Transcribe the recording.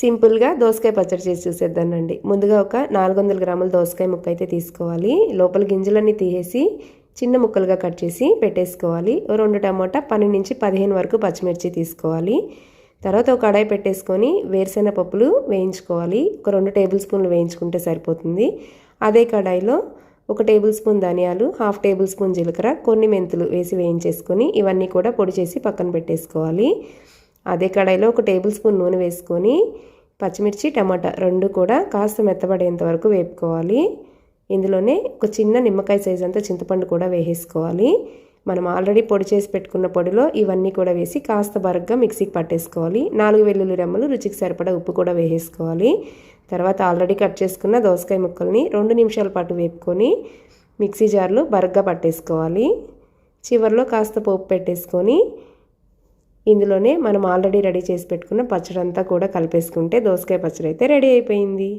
సింపుల్గా దోసకాయ పచ్చడి చేసి చూసేద్దానండి. ముందుగా ఒక నాలుగు వందల గ్రాముల దోసకాయ ముక్క అయితే తీసుకోవాలి. లోపల గింజలన్నీ తీసేసి చిన్న ముక్కలుగా కట్ చేసి పెట్టేసుకోవాలి. రెండు టమాటా పన్నెండు నుంచి పదిహేను వరకు పచ్చిమిర్చి తీసుకోవాలి. తర్వాత ఒక కడాయి పెట్టేసుకొని వేరుశెనగ పప్పులు వేయించుకోవాలి. ఒక రెండు టేబుల్ స్పూన్లు వేయించుకుంటే సరిపోతుంది. అదే కడాయిలో ఒక టేబుల్ స్పూన్ ధనియాలు హాఫ్ టేబుల్ స్పూన్ జీలకర్ర కొన్ని మెంతులు వేసి వేయించేసుకొని ఇవన్నీ కూడా పొడి చేసి పక్కన పెట్టేసుకోవాలి. అదే కడాయిలో ఒక టేబుల్ స్పూన్ నూనె వేసుకొని పచ్చిమిర్చి టమాటా రెండు కూడా కాస్త మెత్తబడేంత వరకు వేపుకోవాలి. ఇందులోనే ఒక చిన్న నిమ్మకాయ సైజ్ అంతా చింతపండు కూడా వేసేసుకోవాలి. మనం ఆల్రెడీ పొడి చేసి పెట్టుకున్న పొడిలో ఇవన్నీ కూడా వేసి కాస్త బరగ్గా మిక్సీకి పట్టేసుకోవాలి. నాలుగు వెల్లుల్లి రెమ్మలు రుచికి సరిపడా ఉప్పు కూడా వేసేసుకోవాలి. తర్వాత ఆల్రెడీ కట్ చేసుకున్న దోసకాయ ముక్కల్ని రెండు నిమిషాల పాటు వేపుకొని మిక్సీ జార్లో బరగ్గా పట్టేసుకోవాలి. చివరిలో కాస్త పోపు పెట్టేసుకొని ఇందులోనే మనం ఆల్రెడీ రెడీ చేసి పెట్టుకున్న పచ్చడి అంతా కూడా కలిపేసుకుంటే దోసకాయ పచ్చడి అయితే రెడీ అయిపోయింది.